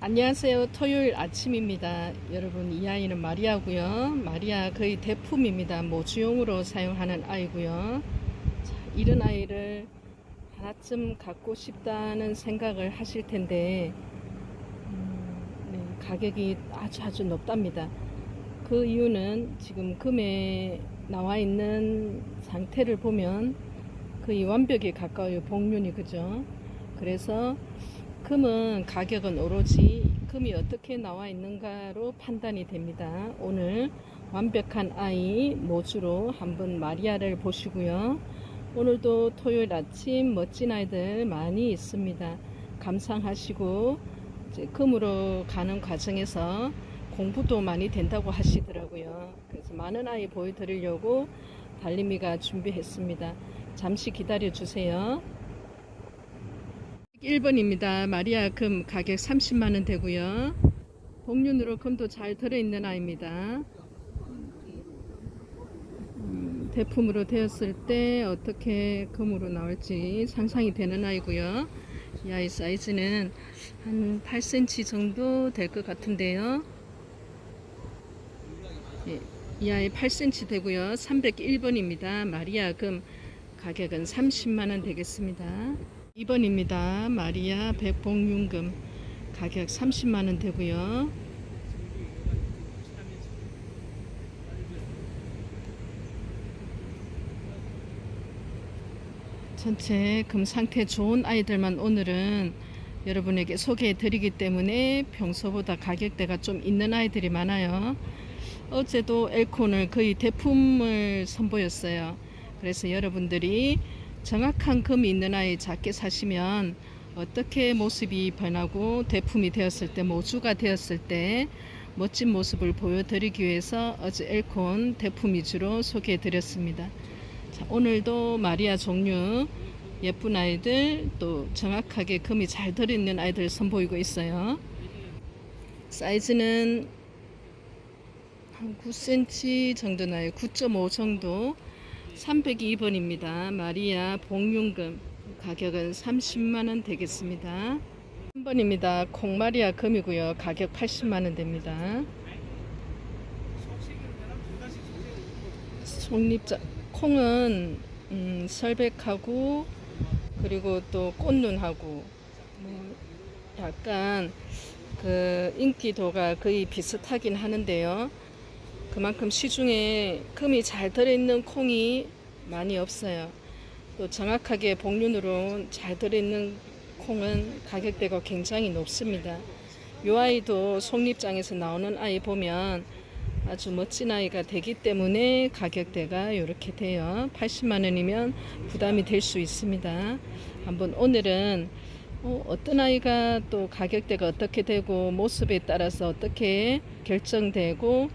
안녕하세요. 토요일 아침입니다. 여러분, 이 아이는 마리아고요. 마리아 거의 대품입니다. 모주용으로 사용하는 아이고요. 자, 이런 아이를 하나쯤 갖고 싶다는 생각을 하실 텐데 가격이 아주 아주 높답니다. 그 이유는 지금 금에 나와 있는 상태를 보면 거의 완벽에 가까워요. 복륜이 그죠? 그래서 금은 가격은 오로지 금이 어떻게 나와 있는가로 판단이 됩니다. 오늘 완벽한 아이 모주로 한번 마리아를 보시고요. 오늘도 토요일 아침 멋진 아이들 많이 있습니다. 감상하시고 이제 금으로 가는 과정에서 공부도 많이 된다고 하시더라고요. 그래서 많은 아이 보여드리려고 달림이가 준비했습니다. 잠시 기다려 주세요. 1번입니다. 마리아 금 가격 30만원 되고요. 복륜으로 금도 잘 들어있는 아이입니다. 음, 대품으로 되었을 때 어떻게 금으로 나올지 상상이 되는 아이고요. 이 아이 사이즈는 한 8cm 정도 될 것 같은데요. 예, 이 아이 8cm 되고요. 301번입니다. 마리아 금 가격은 30만원 되겠습니다. 2번입니다. 마리아 백봉윤금 가격 30만원 되고요. 전체 금 상태 좋은 아이들만 오늘은 여러분에게 소개해 드리기 때문에 평소보다 가격대가 좀 있는 아이들이 많아요. 어제도 엘콘을 거의 대품을 선보였어요. 그래서 여러분들이 정확한 금이 있는 아이 작게 사시면 어떻게 모습이 변하고 대품이 되었을 때 모주가 되었을 때 멋진 모습을 보여드리기 위해서 어제 엘콘 대품 위주로 소개해 드렸습니다. 자, 오늘도 마리아 종류 예쁜 아이들 또 정확하게 금이 잘 들어있는 아이들 선보이고 있어요. 사이즈는 한 9cm 정도 나요. 9.5 정도. 302번입니다. 마리아 복륜금 가격은 30만원 되겠습니다. 3번입니다. 콩마리아 금이고요. 가격 80만원 됩니다. 속립자 콩은 음, 설백하고 그리고 또 꽃눈하고 뭐 약간 그 인기도가 거의 비슷하긴 하는데요. 그만큼 시중에 금이 잘 들어있는 콩이 많이 없어요. 또 정확하게 복륜으로 잘 들어있는 콩은 가격대가 굉장히 높습니다. 이 아이도 속립장에서 나오는 아이 보면 아주 멋진 아이가 되기 때문에 가격대가 이렇게 돼요. 80만 원이면 부담이 될 수 있습니다. 한번 오늘은 어, 떤 아이가 또 가격대가 어떻게 되고 모습에 따라서 어떻게 결정되고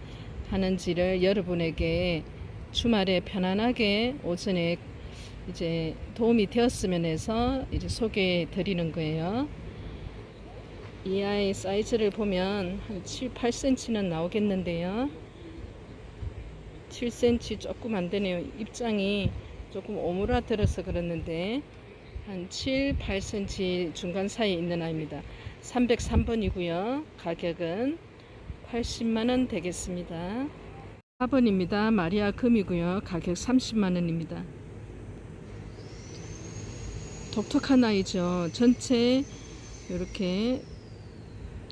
하는지를 여러분에게 주말에 편안하게 오전에 이제 도움이 되었으면 해서 이제 소개해 드리는 거예요. 이 아이 사이즈를 보면 한 7, 8cm는 나오겠는데요. 7cm 조금 안 되네요. 입장이 조금 오므라들어서 그랬는데 한 7, 8cm 중간 사이에 있는 아이입니다. 303번이고요. 가격은 80만원 되겠습니다. 4번입니다. 마리아 금이고요. 가격 30만원입니다. 독특한 아이죠. 전체 이렇게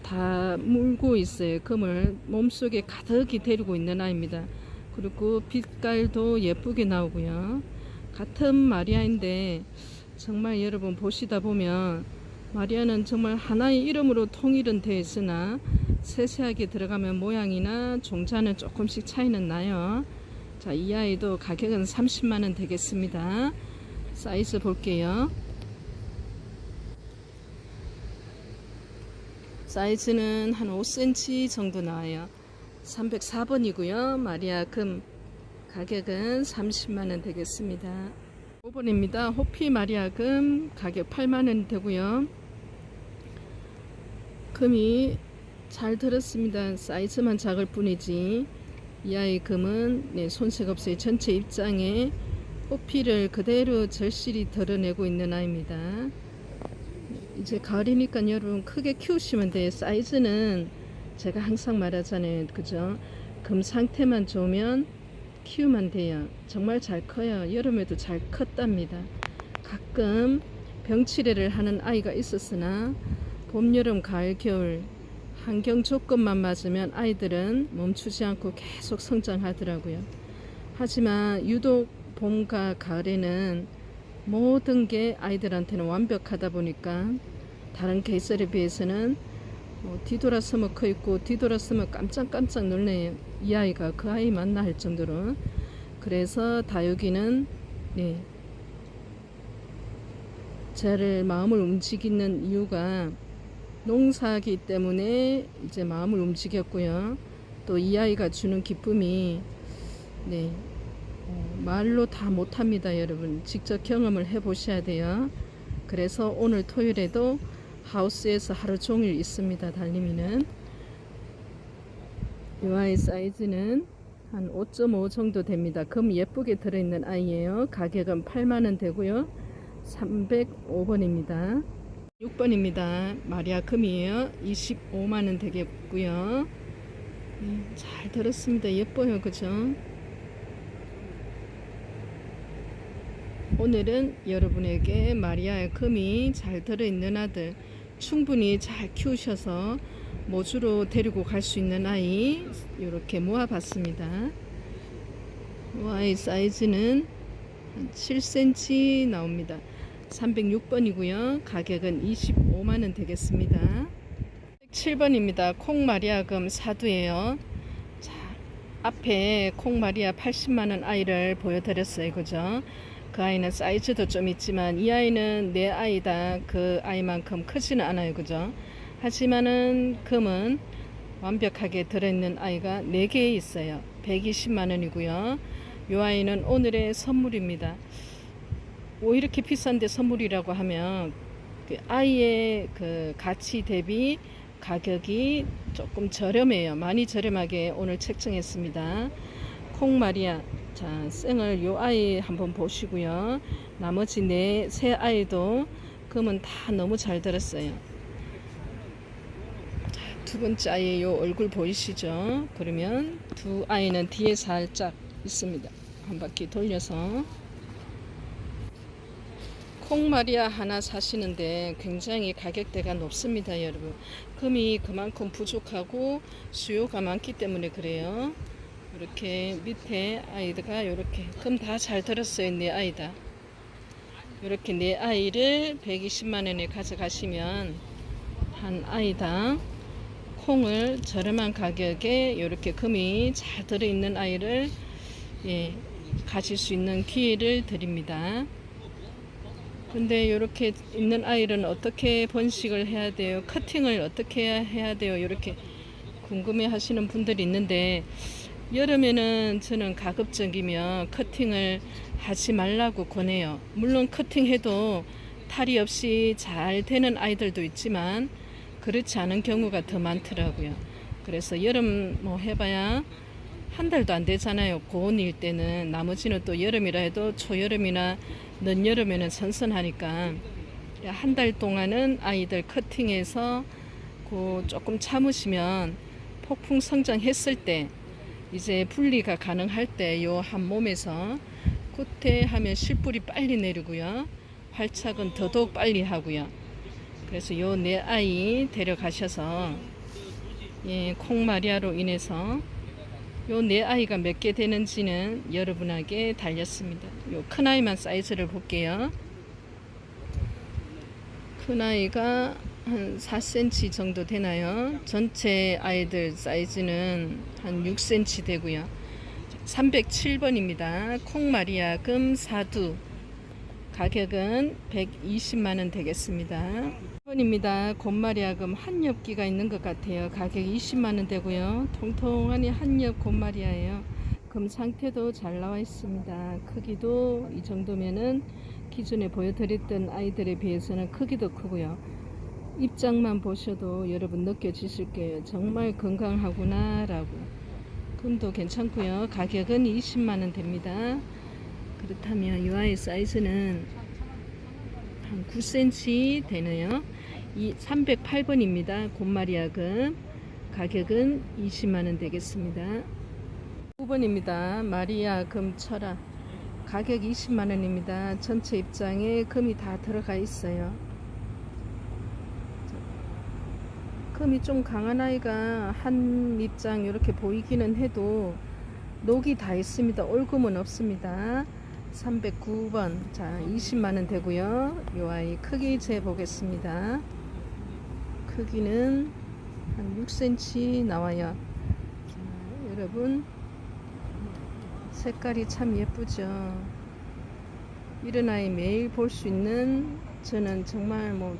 다 물고 있어요. 금을 몸속에 가득히 데리고 있는 아이입니다. 그리고 빛깔도 예쁘게 나오고요. 같은 마리아인데 정말 여러분 보시다 보면 마리아는 정말 하나의 이름으로 통일은 되어 있으나 세세하게 들어가면 모양이나 종자는 조금씩 차이는 나요. 자, 이 아이도 가격은 30만원 되겠습니다. 사이즈 볼게요. 사이즈는 한 5cm 정도 나와요. 304번이고요. 마리아 금 가격은 30만원 되겠습니다. 5번입니다. 호피 마리아 금 가격 8만원 되고요. 금이 잘 들었습니다. 사이즈만 작을 뿐이지 이 아이 금은 네, 손색 없이 전체 입장에 호피를 그대로 절실히 드러내고 있는 아이입니다. 이제 가을이니까 여러분 크게 키우시면 돼요. 사이즈는 제가 항상 말하잖아요. 그죠? 금 상태만 좋으면 키우면 돼요. 정말 잘 커요. 여름에도 잘 컸답니다. 가끔 병치레를 하는 아이가 있었으나 봄, 여름, 가을, 겨울 환경 조건만 맞으면 아이들은 멈추지 않고 계속 성장하더라고요. 하지만 유독 봄과 가을에는 모든 게 아이들한테는 완벽하다 보니까 다른 계절에 비해서는 뭐 뒤돌아서면 커 있고 뒤돌아서면 깜짝깜짝 놀래요. 이 아이가 그 아이 맞나 할 정도로 그래서 다육이는 네, 저를 마음을 움직이는 이유가 농사기 때문에 이제 마음을 움직였고요. 또 이 아이가 주는 기쁨이 네 어, 말로 다 못합니다, 여러분. 직접 경험을 해보셔야 돼요. 그래서 오늘 토요일에도 하우스에서 하루 종일 있습니다, 달님이는. 이 아이 사이즈는 한 5.5 정도 됩니다. 금 예쁘게 들어있는 아이예요. 가격은 8만원 되고요. 305번입니다. 6번입니다. 마리아 금이에요. 25만원 되겠고요. 네, 잘 들었습니다. 예뻐요. 그죠? 오늘은 여러분에게 마리아의 금이 잘 들어있는 아들 충분히 잘 키우셔서 모주로 데리고 갈 수 있는 아이 이렇게 모아봤습니다. 아이 사이즈는 한 7cm 나옵니다. 306번이고요. 가격은 25만원 되겠습니다. 7번입니다. 콩마리아금 사두예요. 자, 앞에 콩마리아 80만원 아이를 보여드렸어요. 그죠? 그 아이는 사이즈도 좀 있지만 이 아이는 내 아이다. 그 아이만큼 크지는 않아요. 그죠? 하지만은 금은 완벽하게 들어있는 아이가 4개 있어요. 120만원이고요. 이 아이는 오늘의 선물입니다. 뭐 이렇게 비싼데 선물이라고 하면 그 아이의 그 가치 대비 가격이 조금 저렴해요. 많이 저렴하게 오늘 책정했습니다. 콩마리아 자 생을 요 아이 한번 보시고요. 나머지 네 세 아이도 금은 다 너무 잘 들었어요. 자, 두 번째 아이 요 얼굴 보이시죠? 그러면 두 아이는 뒤에 살짝 있습니다. 한 바퀴 돌려서 콩마리아 하나 사시는데 굉장히 가격대가 높습니다, 여러분. 금이 그만큼 부족하고 수요가 많기 때문에 그래요. 이렇게 밑에 아이가 이렇게 금다잘 들었어요, 내 아이다. 이렇게 내 아이를 120만 원에 가져가시면 한 아이당 콩을 저렴한 가격에 이렇게 금이 잘 들어있는 아이를 예, 가질 수 있는 기회를 드립니다. 근데 이렇게 있는 아이는 어떻게 번식을 해야 돼요? 커팅을 어떻게 해야 돼요? 이렇게 궁금해 하시는 분들이 있는데 여름에는 저는 가급적이면 커팅을 하지 말라고 권해요. 물론 커팅해도 탈이 없이 잘 되는 아이들도 있지만 그렇지 않은 경우가 더 많더라고요. 그래서 여름 뭐 해봐야 한 달도 안 되잖아요. 고온일 때는 나머지는 또 여름이라 해도 초여름이나 늦여름에는 선선하니까 한 달 동안은 아이들 커팅해서 그 조금 참으시면 폭풍 성장했을 때 이제 분리가 가능할 때 요 한 몸에서 구태하면 실뿔이 빨리 내리고요. 활착은 더더욱 빨리 하고요. 그래서 요 내 아이 데려가셔서 예, 콩마리아로 인해서 요 내 아이가 몇 개 되는지는 여러분에게 달렸습니다. 요 큰 아이만 사이즈를 볼게요. 큰 아이가 한 4cm 정도 되나요? 전체 아이들 사이즈는 한 6cm 되고요. 307번입니다. 콩마리아 금 사두 가격은 120만원 되겠습니다. 1번입니다. 곰마리아금 한엽기가 있는 것 같아요. 가격이 20만원 되고요. 통통하니 한엽 곰마리아예요. 금 상태도 잘 나와 있습니다. 크기도 이 정도면은 기존에 보여드렸던 아이들에 비해서는 크기도 크고요. 입장만 보셔도 여러분 느껴지실 거예요. 정말 건강하구나 라고. 금도 괜찮고요. 가격은 20만 원 됩니다. 그렇다면 이 아이 사이즈는 한 9cm 되네요. 이 308번입니다. 곰마리아금 가격은 20만 원 되겠습니다. 9번입니다. 마리아 금 철아 가격 20만 원입니다. 전체 입장에 금이 다 들어가 있어요. 금이 좀 강한 아이가 한 입장 이렇게 보이기는 해도 녹이 다 있습니다. 올금은 없습니다. 309번. 자 20만원 되고요. 이 아이 크기 재보겠습니다. 크기는 한 6cm 나와요. 자, 여러분. 색깔이 참 예쁘죠? 이런 아이 매일 볼 수 있는 저는 정말 뭐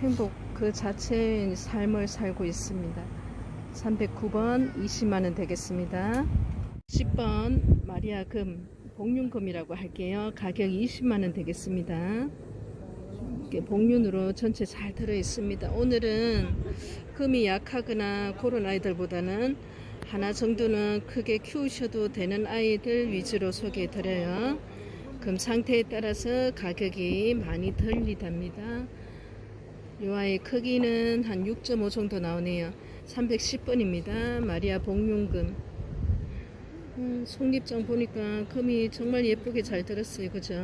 행복 그 자체의 삶을 살고 있습니다 309번 20만원 되겠습니다 10번 마리아 금 복륜금이라고 할게요. 가격 20만원 되겠습니다. 이렇게 복륜으로 전체 잘 들어 있습니다. 오늘은 금이 약하거나 그런 아이들보다는 하나 정도는 크게 키우셔도 되는 아이들 위주로 소개해 드려요. 금 상태에 따라서 가격이 많이 들리답니다. 이 아이 크기는 한 6.5 정도 나오네요. 310번입니다. 마리아 복륜금. 음, 속립장 보니까 금이 정말 예쁘게 잘 들었어요. 그죠?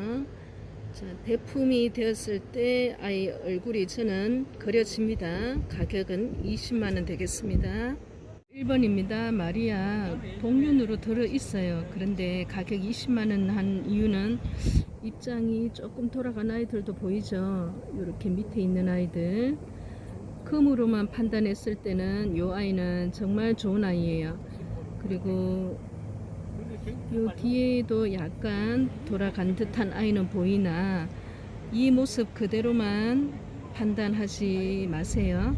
자, 대품이 되었을 때 아이 얼굴이 저는 그려집니다. 가격은 20만원 되겠습니다. 1번입니다. 마리아 복륜으로 들어 있어요. 그런데 가격 20만원 한 이유는 입장이 조금 돌아간 아이들도 보이죠. 이렇게 밑에 있는 아이들. 금으로만 판단했을 때는 이 아이는 정말 좋은 아이예요. 그리고 요 뒤에도 약간 돌아간 듯한 아이는 보이나 이 모습 그대로만 판단하지 마세요.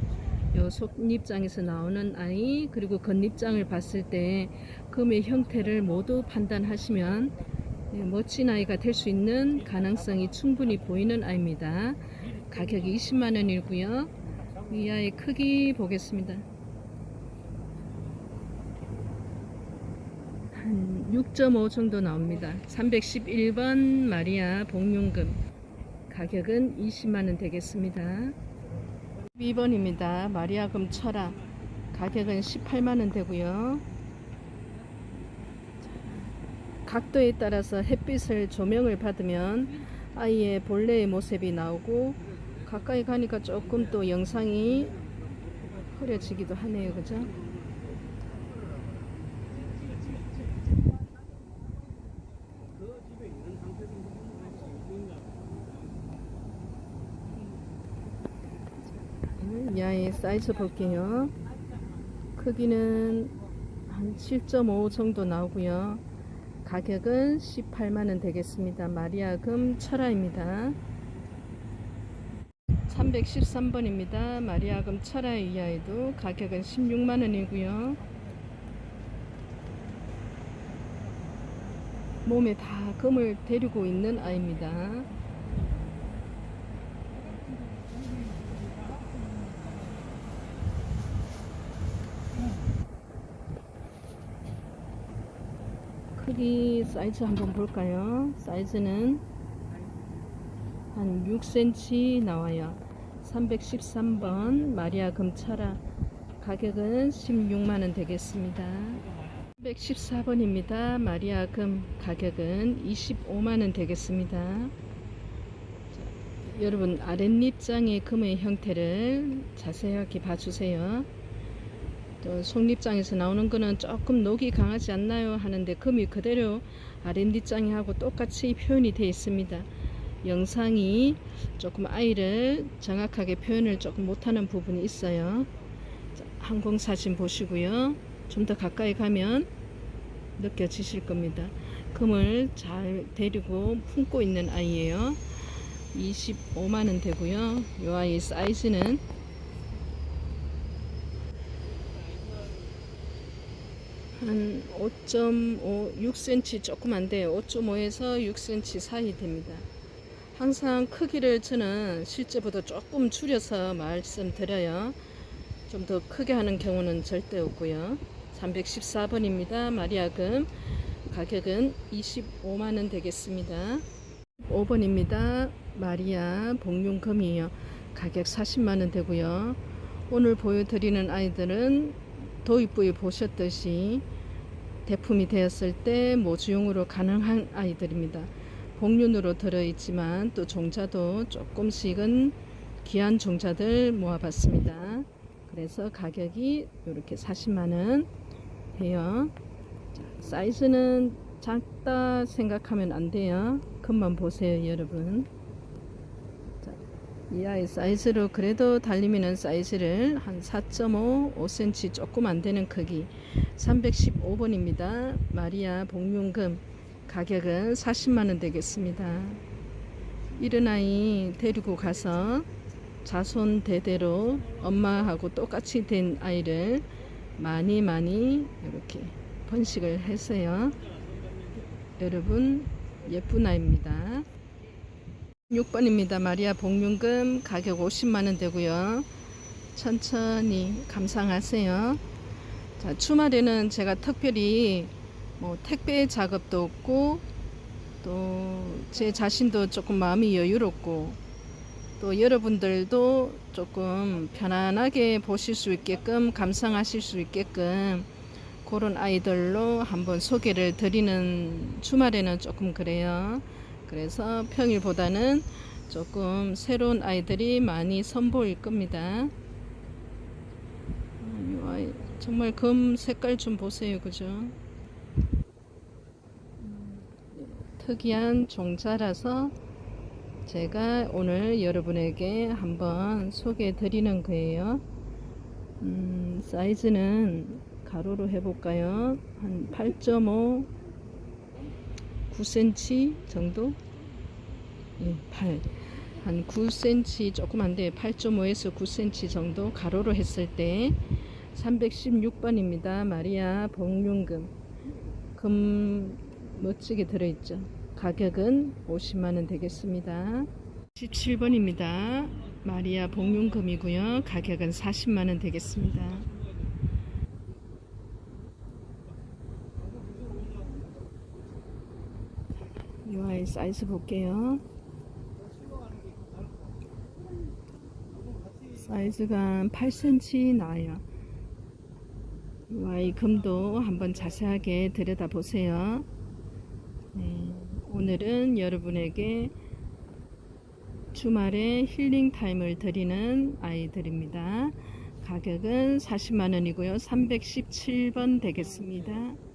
요 속립장에서 나오는 아이 그리고 겉립장을 봤을 때 금의 형태를 모두 판단하시면 예, 멋진 아이가 될 수 있는 가능성이 충분히 보이는 아이입니다. 가격이 20만 원이고요. 이 아이 크기 보겠습니다. 한 6.5 정도 나옵니다. 311번 마리아 복륜금 가격은 20만원 되겠습니다. 2번입니다. 마리아금 철학 가격은 18만원 되고요. 각도에 따라서 햇빛을 조명을 받으면 아이의 본래의 모습이 나오고 가까이 가니까 조금 또 영상이 흐려지기도 하네요. 그죠? 야의 사이즈 볼게요. 크기는 한 7.5 정도 나오고요. 가격은 18만원 되겠습니다. 마리아금 철화입니다. 313번입니다. 마리아금 철화의 이 아이도 가격은 16만원이고요. 몸에 다 금을 데리고 있는 아이입니다. 크기 사이즈 한번 볼까요? 사이즈는 한 6cm 나와요. 313번 마리아 금차라 가격은 16만원 되겠습니다. 314번입니다. 마리아 금 가격은 25만원 되겠습니다. 자, 여러분 아랫립장의 금의 형태를 자세하게 봐주세요. 또 속립장에서 나오는 거는 조금 녹이 강하지 않나요 하는데 금이 그대로 아랫립장이 하고 똑같이 표현이 되어 있습니다. 영상이 조금 아이를 정확하게 표현을 조금 못하는 부분이 있어요. 자, 항공사진 보시고요. 좀 더 가까이 가면 느껴지실 겁니다. 금을 잘 데리고 품고 있는 아이예요. 25만원 되고요. 이 아이 사이즈는 한 5.5, 6cm 조금 안 돼요. 5.5에서 6cm 사이 됩니다. 항상 크기를 저는 실제보다 조금 줄여서 말씀드려요. 좀 더 크게 하는 경우는 절대 없고요. 314번입니다. 마리아금 가격은 25만원 되겠습니다. 5번입니다. 마리아 복륜금이에요. 가격 40만원 되고요. 오늘 보여드리는 아이들은 도입부에 보셨듯이 대품이 되었을 때 모주용으로 가능한 아이들입니다. 복륜으로 들어있지만 또 종자도 조금씩은 귀한 종자들 모아봤습니다. 그래서 가격이 이렇게 40만원 해요. 자, 사이즈는 작다 생각하면 안 돼요. 금만 보세요, 여러분. 자, 이 아이 사이즈로 그래도 달리미는 사이즈를 한 4.5, 5cm 조금 안 되는 크기 315번입니다. 마리아 복륜금 가격은 40만원 되겠습니다. 이런 아이 데리고 가서 자손 대대로 엄마하고 똑같이 된 아이를 많이 많이 이렇게 번식을 했어요. 여러분 예쁜 아이입니다. 6번입니다. 마리아 복륜금 가격 50만원 되고요. 천천히 감상하세요. 자, 주말에는 제가 특별히 뭐 택배 작업도 없고 또 제 자신도 조금 마음이 여유롭고 또 여러분들도 조금 편안하게 보실 수 있게끔 감상하실 수 있게끔 그런 아이들로 한번 소개를 드리는 주말에는 조금 그래요. 그래서 평일보다는 조금 새로운 아이들이 많이 선보일 겁니다. 아이 정말 검 색깔 좀 보세요, 그죠? 음, 특이한 종자라서 제가 오늘 여러분에게 한번 소개해 드리는 거예요. 음, 사이즈는 가로로 해볼까요? 한 8.5, 9cm 정도? 예, 8. 한 9cm 조금 안 돼. 8.5에서 9cm 정도 가로로 했을 때 316번입니다. 마리아 복륜금. 금 멋지게 들어있죠. 가격은 50만원 되겠습니다. 17번입니다. 마리아 복륜금이고요. 가격은 40만원 되겠습니다. 이 아이 사이즈 볼게요. 사이즈가 8cm 나요. 이 아이 금도 한번 자세하게 들여다보세요. 네, 오늘은 여러분에게 주말에 힐링 타임을 드리는 아이들입니다. 가격은 40만원이고요. 317번 되겠습니다.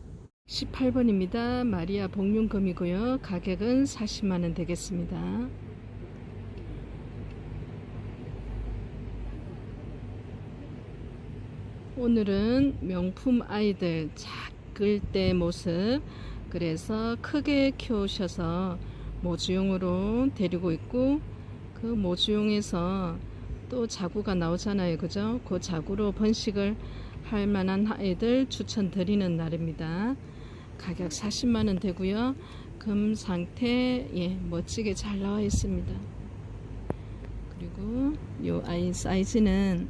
18번입니다. 마리아 복륜금이고요. 가격은 40만원 되겠습니다. 오늘은 명품 아이들 작을 때 모습 그래서 크게 키우셔서 모주용으로 데리고 있고 그 모주용에서 또 자구가 나오잖아요 그죠 그 자구로 번식을 할 만한 아이들 추천드리는 날입니다 가격 40만원 되고요. 금 상태 예 멋지게 잘 나와 있습니다. 그리고 요 아이 사이즈는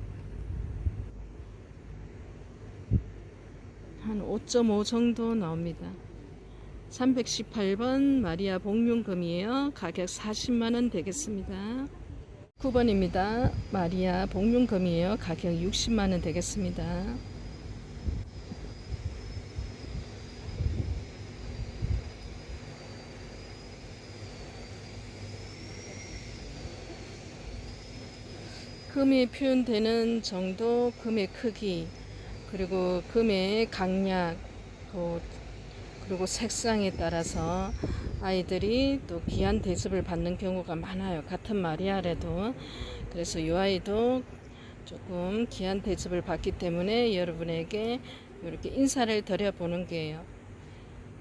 한 5.5 정도 나옵니다. 318번 마리아 복륜금이에요. 가격 40만원 되겠습니다. 9번입니다. 마리아 복륜금이에요. 가격 60만원 되겠습니다 금이 표현되는 정도 금의 크기 그리고 금의 강약 그 그리고 색상에 따라서 아이들이 또 귀한 대접을 받는 경우가 많아요. 같은 마리아래도. 그래서 이 아이도 조금 귀한 대접을 받기 때문에 여러분에게 이렇게 인사를 드려보는 게요.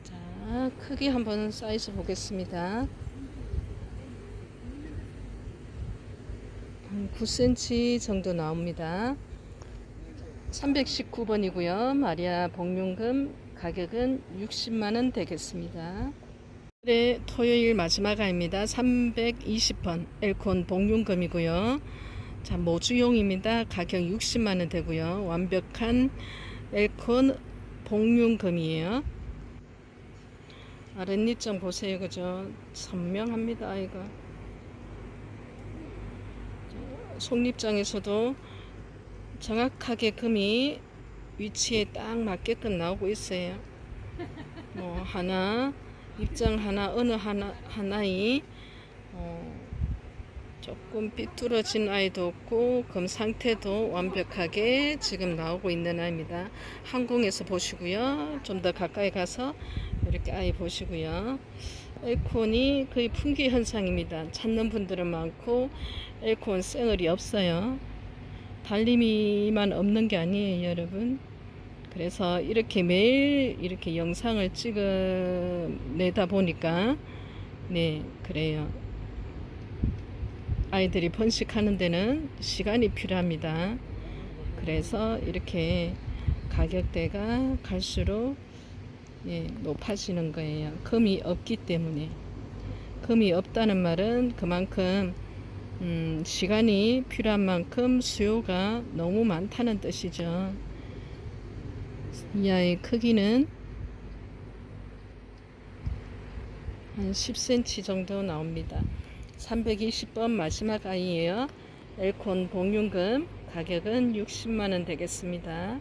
자 크기 한번 사이즈 보겠습니다 한 9cm 정도 나옵니다. 319번이고요. 마리아 복륜금 가격은 60만원 되겠습니다. 네, 토요일 마지막 아입니다. 320번 엘콘 복륜금이고요. 자, 모주용입니다. 가격 60만 원 되고요. 완벽한 엘콘 복륜금이에요. 아랫잎 좀 보세요. 그죠? 선명합니다. 아이가. 속립장에서도 정확하게 금이 위치에 딱 맞게끔 나오고 있어요. 뭐 하나 입장 하나 어느 하나 하나이 어, 조금 삐뚤어진 아이도 없고 금 상태도 완벽하게 지금 나오고 있는 아이입니다. 항공에서 보시고요. 좀 더 가까이 가서 이렇게 아이 보시고요. 에콘이 거의 풍기 현상입니다. 찾는 분들은 많고 에콘 쌩얼이 없어요. 달림이만 없는 게 아니에요, 여러분. 그래서 이렇게 매일 이렇게 영상을 찍어 내다 보니까 네 그래요 아이들이 번식하는 데는 시간이 필요합니다 그래서 이렇게 가격대가 갈수록 예, 높아지는 거예요 금이 없기 때문에 금이 없다는 말은 그만큼 음, 시간이 필요한 만큼 수요가 너무 많다는 뜻이죠. 이 아이 크기는 한 10cm 정도 나옵니다. 320번 마지막 아이예요. 엘콘 공윤금 가격은 60만원 되겠습니다.